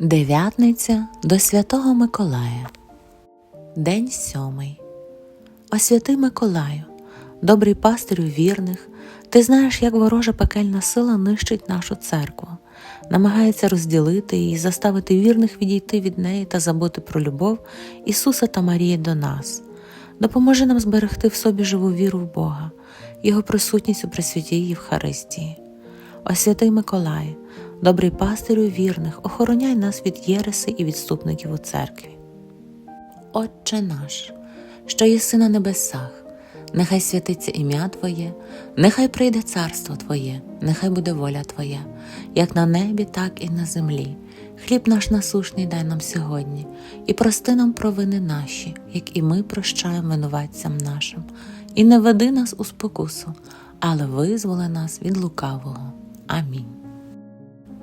Дев'ятниця до Святого Миколая. День сьомий. О святий Миколаю, добрий пастирю вірних, ти знаєш, як ворожа пекельна сила нищить нашу церкву, намагається розділити її, заставити вірних відійти від неї та забути про любов Ісуса та Марії до нас. Допоможи нам зберегти в собі живу віру в Бога, Його присутність у Пресвятій Євхаристії. О святий Миколай, добрий пастирю вірних, охороняй нас від єреси і відступників у церкві. Отче наш, що єси на небесах, нехай святиться ім'я Твоє, нехай прийде царство Твоє, нехай буде воля Твоя, як на небі, так і на землі. Хліб наш насушний дай нам сьогодні, і прости нам провини наші, як і ми прощаємо винуватцям нашим, і не веди нас у спокусу, але визволи нас від лукавого. Амінь.